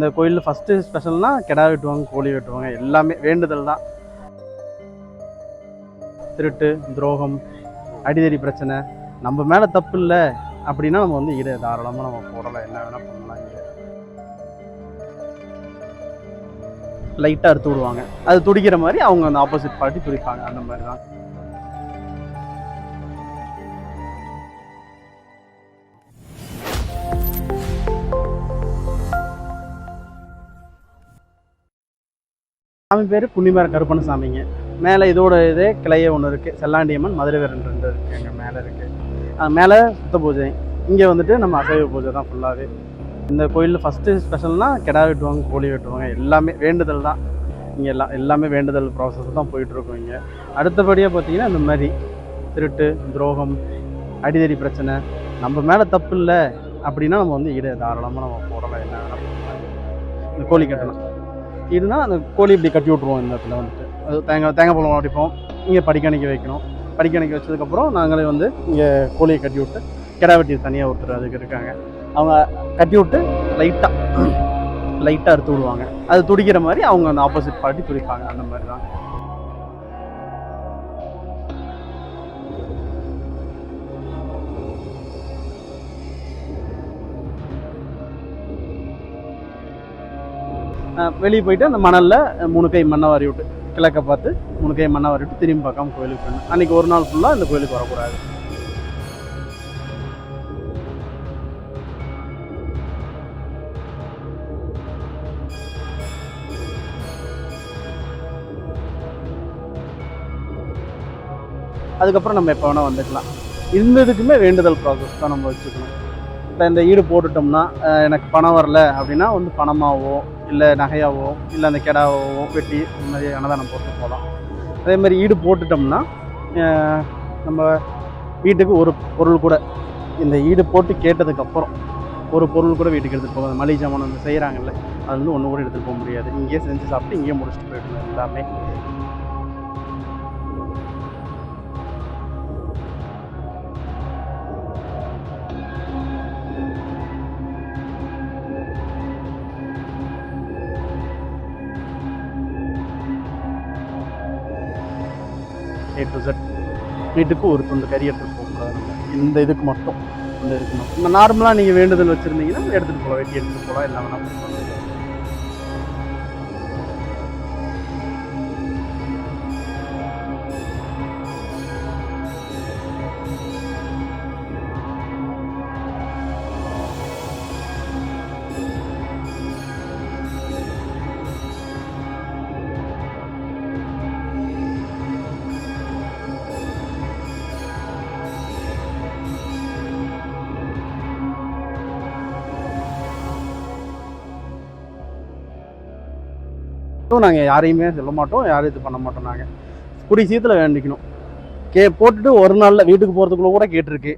இந்த கோயிலில் ஃபஸ்ட்டு ஸ்பெஷல்னால் கிடா வெட்டுவாங்க கோழி வெட்டுவாங்க எல்லாமே வேண்டுதல் தான். திருட்டு துரோகம் அடிதடி பிரச்சனை நம்ம மேலே தப்பு இல்லை அப்படின்னா நம்ம வந்து ஈடு தாராளமாக நம்ம போடலாம் என்ன வேணால் பண்ணலாம் இங்கே. லைட்டாக அறுத்து விடுவாங்க. அது துடிக்கிற மாதிரி அவங்க அந்த ஆப்போசிட் பார்ட்டி துடிப்பாங்க அந்த மாதிரி தான் சாமி பேர் புன்னிமர கருப்பண்ண சாமிங்க. மேலே இதோட இதே கிளைய ஒன்று இருக்குது செல்லாண்டியம்மன் மதுரை ரெண்டு இருக்குது எங்கள் மேலே இருக்குது மேலே சுத்த பூஜை. இங்கே வந்துட்டு நம்ம அசைவ பூஜை தான் ஃபுல்லாகவே இந்த கோயிலில் ஃபஸ்ட்டு ஸ்பெஷல்னால் கிடா வெட்டுவாங்க கோழி வெட்டுவாங்க. எல்லாமே வேண்டுதல் தான். இங்கே எல்லாம் எல்லாமே வேண்டுதல் ப்ராசஸ் தான் போயிட்டுருக்கோம் இங்கே. அடுத்தபடியாக பார்த்தீங்கன்னா இந்த மாதிரி திருட்டு துரோகம் அடிதடி பிரச்சனை. நம்ம மேலே தப்பு இல்லை. அப்படின்னா நம்ம வந்து ஈடு தாராளமாக நம்ம போடலாம். என்ன வேணால் இந்த கோழி கட்டணும். இதுனா அந்த கோழி இப்படி கட்டி விட்ருவோம் இந்த இடத்துல வந்துட்டு. அது தேங்காய் தேங்காய் பழம் அடிப்போம். இங்கே படிக்கணிக்க வைக்கணும். படிக்கணிக்க வச்சதுக்கப்புறம் நாங்களே வந்து இங்கே கோழியை கட்டி விட்டு கிடா வெட்டி தனியாக ஒருத்தர் அதுக்கு இருக்காங்க. அவங்க கட்டி விட்டு லைட்டாக லைட்டாக அறுத்து விடுவாங்க. அது துடிக்கிற மாதிரி அவங்க அந்த ஆப்போசிட் பார்ட்டி துடிப்பாங்க. அந்த மாதிரி தான் வெளியே போயிட்டு அந்த மணலில் மூணு கை மண்ணை வாரி விட்டு கிழக்க பார்த்து மூணு கை மண்ணை வாரி விட்டு திரும்பி பார்க்காம கோயிலுக்கு போகணும் அன்றைக்கி ஒரு நாள் ஃபுல்லாக இந்த கோயிலுக்கு வரக்கூடாது. அதுக்கப்புறம் நம்ம எப்போ வேணால் வந்துக்கலாம். இந்த இதுக்குமே வேண்டுதல் ப்ராசஸ் தான் நம்ம வச்சுக்கணும். இப்போ இந்த ஈடு போட்டுட்டோம்னா எனக்கு பணம் வரல அப்படின்னா வந்து பணமாவோ இல்லை நகையாவோ இல்லை அந்த கெடாவோ வெட்டி இந்த மாதிரி அன்னதானம் போட்டு போகலாம். அதே மாதிரி ஈடு போட்டுட்டோம்னா நம்ம வீட்டுக்கு ஒரு பொருள் கூட இந்த ஈடு போட்டு கேட்டதுக்கப்புறம் ஒரு பொருள் கூட வீட்டுக்கு எடுத்துகிட்டு போகாது. மளிகை ஜாமான் வந்து செய்கிறாங்கல்ல அது வந்து ஒன்று கூட எடுத்துகிட்டு போக முடியாது. இங்கேயே செஞ்சு சாப்பிட்டு இங்கேயே முடிச்சுட்டு போயிடணும் எல்லாமே. ஏ டு செட் வீட்டுக்கு ஒரு துண்டு கறி எடுத்துகிட்டு போகக்கூடாது இந்த இதுக்கு மட்டும் இந்த இதுக்கு மட்டும் இந்த நார்மலாக நீங்கள் வேண்டுதல் வச்சுருந்தீங்கன்னா எடுத்துகிட்டு போகலாம். வெட்டி எடுத்துகிட்டு போகலாம். எல்லாம் வேணால் நாங்கள் யாரையுமே சொல்ல மாட்டோம் யாரும் இது பண்ண மாட்டோம் நாங்கள் குடி சீத்தில் வேண்டிக்கணும் கே போட்டுட்டு ஒரு நாளில் வீட்டுக்கு போகிறதுக்குள்ள கூட கேட்டிருக்கு.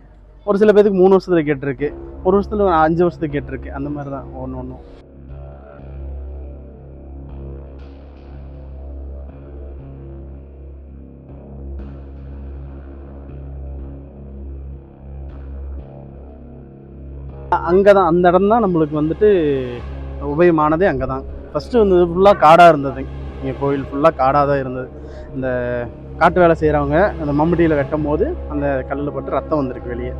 ஒரு சில பேருக்கு மூணு வருஷத்துல கேட்டிருக்கு. ஒரு வருஷத்துல அஞ்சு வருஷத்துக்கு கேட்டிருக்கு. அந்த மாதிரி தான் ஒன்று ஒன்றும் அங்கே தான் அந்த இடம் தான் நம்மளுக்கு வந்துட்டு உபயமானதே அங்கே தான் ஃபஸ்ட்டு வந்து ஃபுல்லாக காடாக இருந்தது. இங்கே கோயில் ஃபுல்லாக காடாக தான் இருந்தது. இந்த காட்டு வேலை செய்கிறவங்க அந்த மம்முட்டியில் வெட்டும் போது அந்த கல்லில் பட்டு ரத்தம் வந்திருக்கு வெளியே.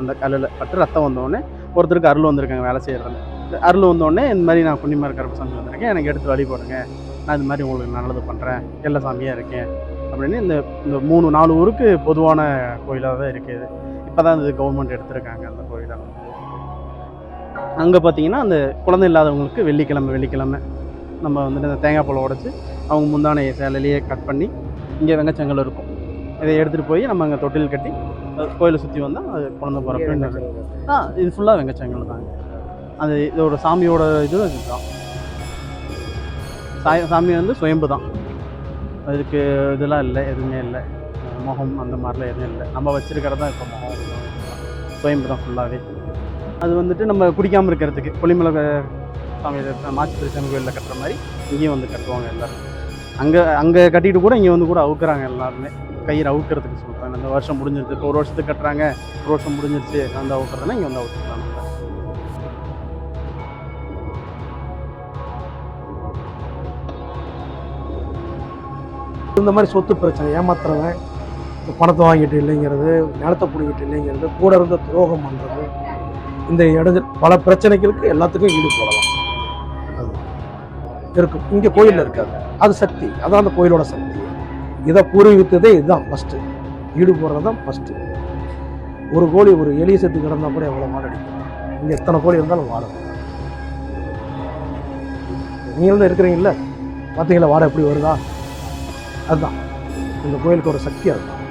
அந்த கல்லில் பட்டு ரத்தம் வந்தோடனே ஒருத்தருக்கு அருள் வந்திருக்காங்க வேலை செய்கிறதுல அருள் வந்தோடனே இந்த மாதிரி நான் புண்ணியமாக கருப்பசாமி வந்திருக்கேன் எனக்கு எடுத்து வழி போடுங்க. நான் இது மாதிரி உங்களுக்கு நல்லது பண்ணுறேன் எல்லா சாமியாக இருக்கேன். அப்படின்னு இந்த இந்த மூணு நாலு ஊருக்கு பொதுவான கோயிலாக தான் இருக்குது இப்போ தான் இது கவர்மெண்ட் எடுத்திருக்காங்க அந்த கோயிலாக அங்கே பார்த்தீங்கன்னா அந்த குழந்தை இல்லாதவங்களுக்கு வெள்ளிக்கிழமை வெள்ளிக்கிழமை நம்ம வந்துட்டு இந்த தேங்காய் பழம் உடைச்சி அவங்க முந்தானை சேலையிலேயே கட் பண்ணி இங்கே வெங்கச்சங்கல் இருக்கும். இதை எடுத்துகிட்டு போய் நம்ம அங்கே தொட்டில் கட்டி கோயிலை சுற்றி வந்தால் அது குழந்தை பிறப்பு ஆ இது ஃபுல்லாக வெங்கச்சங்கல் தாங்க. அது இதோட சாமியோட இது இதுதான். சாய் சாமி வந்து சுயம்பு தான். அதுக்கு இதெல்லாம் இல்லை எதுவுமே இல்லை. முகம் அந்த மாதிரிலாம் எதுவும் இல்லை. நம்ம வச்சிருக்கிறது தான் இப்போ முகம். சுயம்பு தான் ஃபுல்லாகவே அது வந்துட்டு நம்ம குடிக்காமல் இருக்கிறதுக்கு கொல்லிமலை சாமி மாசி திருச்சாமி கோயிலில் கட்டுற மாதிரி இங்கேயும் வந்து கட்டுவாங்க எல்லோரும். அங்கே அங்கே கட்டிட்டு கூட இங்கே வந்து கூட அவுக்குறாங்க எல்லாருமே. கயிறு அவுக்கிறதுக்கு சொல்கிறாங்க அந்த வருஷம் முடிஞ்சிருச்சு. ஒரு வருஷத்துக்கு கட்டுறாங்க. ஒரு வருஷம் முடிஞ்சிருச்சு. அந்த அவுக்குறதுனா இங்கே வந்து அவுக்குறாங்க இந்த மாதிரி சொத்து பிரச்சனை ஏமாத்துறவன் பணத்தை வாங்கிட்டு இல்லைங்கிறது நிலத்தை பிடிக்கிட்டு இல்லைங்கிறது கூட இருந்த துரோகம் பண்ணுறது இந்த இடங்கள் பல பிரச்சனைகளுக்கு எல்லாத்துக்கும் ஈடு போடலாம். இருக்கும். இங்கே கோயிலில் இருக்காது அது சக்தி. அதான் அந்த கோயிலோட சக்தி. இதை பூர்வீகத்ததே இதுதான் ஃபஸ்ட்டு ஈடு போடுறது தான் ஃபஸ்ட்டு ஒரு கோழி ஒரு எலிய செத்து கிடந்தா கூட எவ்வளோ மாடடிக்கும் இங்கே எத்தனை கோழி இருந்தாலும் வாடும். நீங்களும் இருக்கிறீங்கல்ல? பார்த்தீங்களா வாடை எப்படி வருதா? அதுதான். இந்த கோயிலுக்கு ஒரு சக்தி அதுதான்.